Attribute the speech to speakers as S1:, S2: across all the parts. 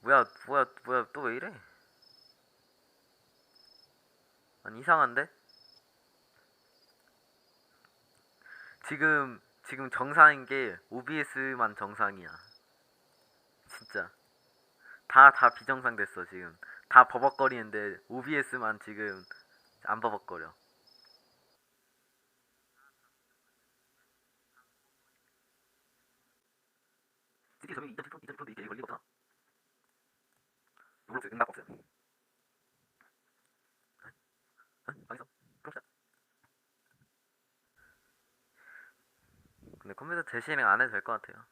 S1: 뭐야 뭐야 뭐야 또 왜 이래? 아니 이상한데? 지금 지금 정상인 게 OBS만 정상이야. 진짜 다 다 비정상 됐어 지금 다 버벅거리는데 OBS만 지금 안 버벅거려.
S2: 스킬 점이 2.7톤, 2.7톤도 이게 걸리거든. 로블록스 응답 없음. 응? 방에서? 그럽시다.
S1: 근데 컴퓨터 재실행 안 해도 될 것 같아요.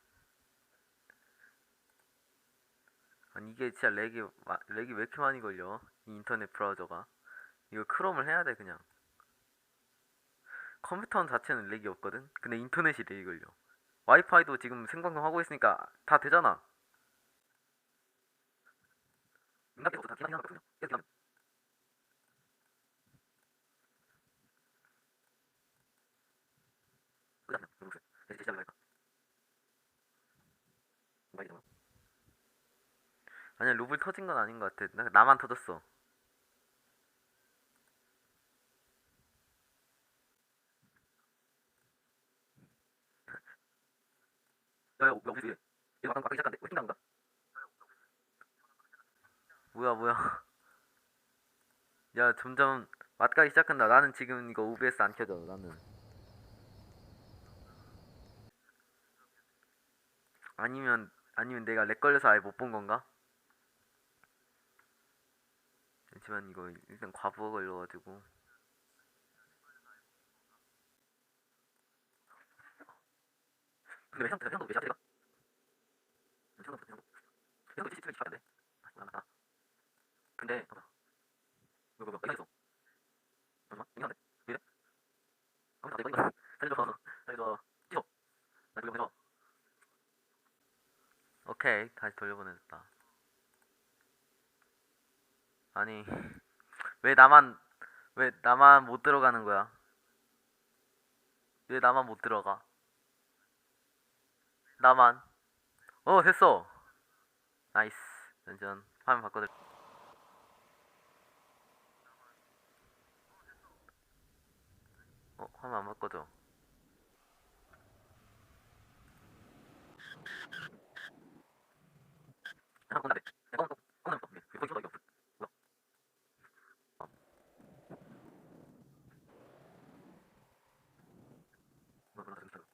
S1: 아니 이게 진짜 렉이 마- 렉이 왜 이렇게 많이 걸려? 이 인터넷 브라우저가 이거 크롬을 해야 돼 그냥. 컴퓨터 자체는 렉이 없거든. 근데 인터넷이 렉이 걸려. 와이파이도 지금 생방송 하고 있으니까 다 되잖아.
S2: 응답 계속 다 기다리는 거거든요. 계속. 그다음에 로블록스. 이제 시작을 할까? 모바일이 너무
S1: 아니야 루블 터진 건 아닌 것 같아. 나, 나만 터졌어.
S2: 야, 야, 오피스 얘 아까 아까 시작한데 왜 튕긴다
S1: 뭐야 뭐야. 야 점점 맞가기 시작한다. 나는 지금 이거 OBS 안 켜져. 나는. 아니면 아니면 내가 렉 걸려서 아예 못 본 건가? 잠시만 이거 일단 과부하 걸려가지고
S2: 근데 왜 형, 형도 왜 시작해? 형도 형도 형도 디지털 기파인데. 아, 맞다. 근데. 뭐, 뭐, 뭐, 이거? 이거 지금 해줘.
S1: 오케이 다시 돌려보냈다. 아니 왜 나만 왜 나만 못 들어가는 거야? 왜 나만 못 들어가? 나만 어 됐어 나이스 완전 화면 어 화면 안 바꿔줘
S2: 야, 건데. 야, 건, 건, 건은 없어. 왜 거기 거기 없어? 뭐야? 어. 뭐야, 몰라, 저기 있어.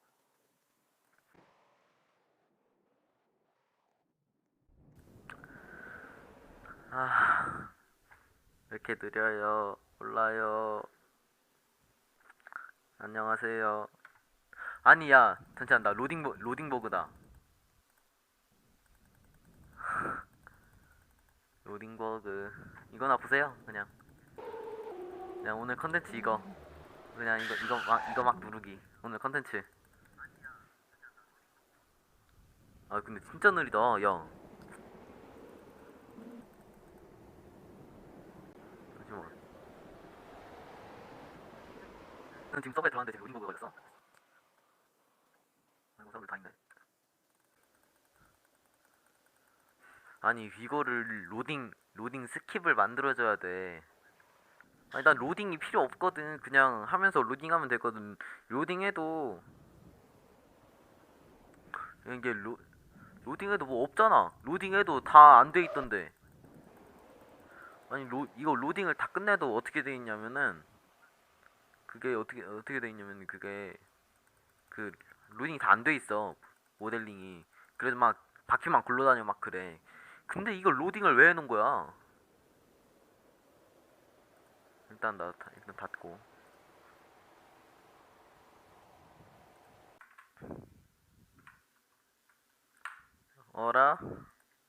S1: 아, 왜 이렇게 느려요? 몰라요. 안녕하세요. 아니, 야, 잠시만, 나 로딩, 버, 로딩 버그다. 로딩 버그. 이거나 보세요, 그냥. 그냥 오늘 컨텐츠 이거. 그냥 이거, 이거 막, 이거 막 누르기. 오늘 컨텐츠. 아, 근데 진짜 느리다, 야. 잠시만.
S2: 는 지금 서버에 들어왔는데 지금 로딩 버그 걸렸어. 아이고, 사람들 다 있네.
S1: 아니 이거를 로딩 로딩 스킵을 만들어줘야 돼. 아니 난 로딩이 필요 없거든. 그냥 하면서 로딩하면 되거든. 로딩해도 이게 로 로딩해도 뭐 없잖아. 로딩해도 다 안 돼 있던데. 아니 로 이거 로딩을 다 끝내도 어떻게 돼 있냐면은 그게 어떻게 어떻게 돼 있냐면 그게 그 로딩이 다 안 돼 있어 모델링이. 그래도 막 바퀴만 굴러다니고 막 그래. 근데 이걸 로딩을 왜 해놓은 거야? 일단 나 다- 일단 닫고 어라?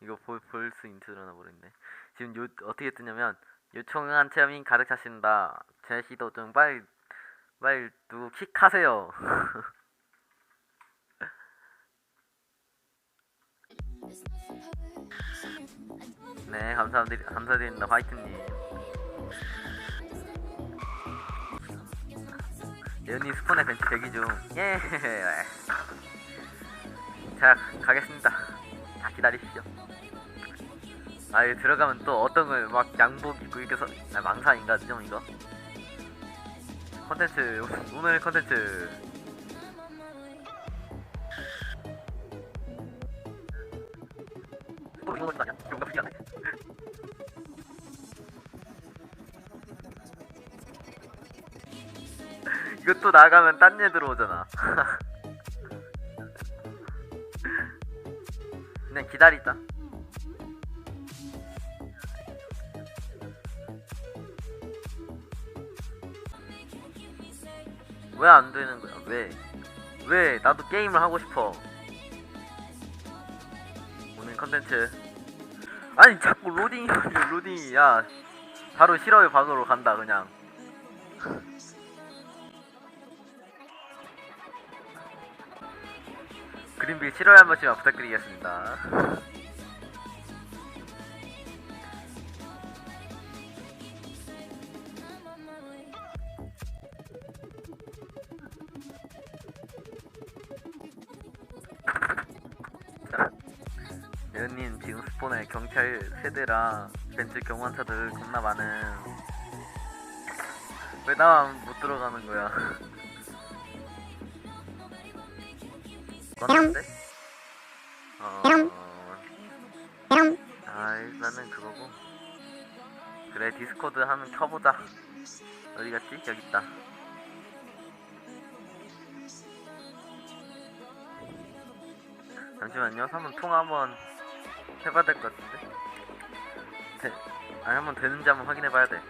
S1: 이거 볼 수 인트로나 모르겠네 지금 요 어떻게 뜨냐면 요청한 체험인 가득 차신다 제시 도중 빨리 빨리 누구 킥하세요. 네 감사드리, 감사드립니다. 화이트님. 예은님 스폰의 벤치 대기 중. 예. 자 가겠습니다. 자 기다리시죠 아 이거 들어가면 또 어떤 걸 막 양복 입고 이렇게 서 아, 망사인가 좀 이거 컨텐츠 오늘 컨텐츠. 이것도 나가면 딴 애 들어오잖아. 그냥 기다리자 왜 안 되는 거야? 왜? 왜 나도 게임을 하고 싶어? 오늘 컨텐츠. 아니 자꾸 로딩이 로딩이. 야 바로 싫어요 방으로 간다 그냥. 그린빌 싫어요 한 번씩만 부탁드리겠습니다 여님 지금 스폰에 경찰 세대랑 벤츠 경관차들 겁나 많은. 왜 나만 못 들어가는 거야? 껐는데? 어... 아 일단은 그거고. 그래 디스코드 한번 켜보자. 어디 갔지? 여기 있다. 잠시만요. 한번 통화 한번 해봐야 될 것 같은데? 되... 아니 한번 되는지 한번 확인해봐야 돼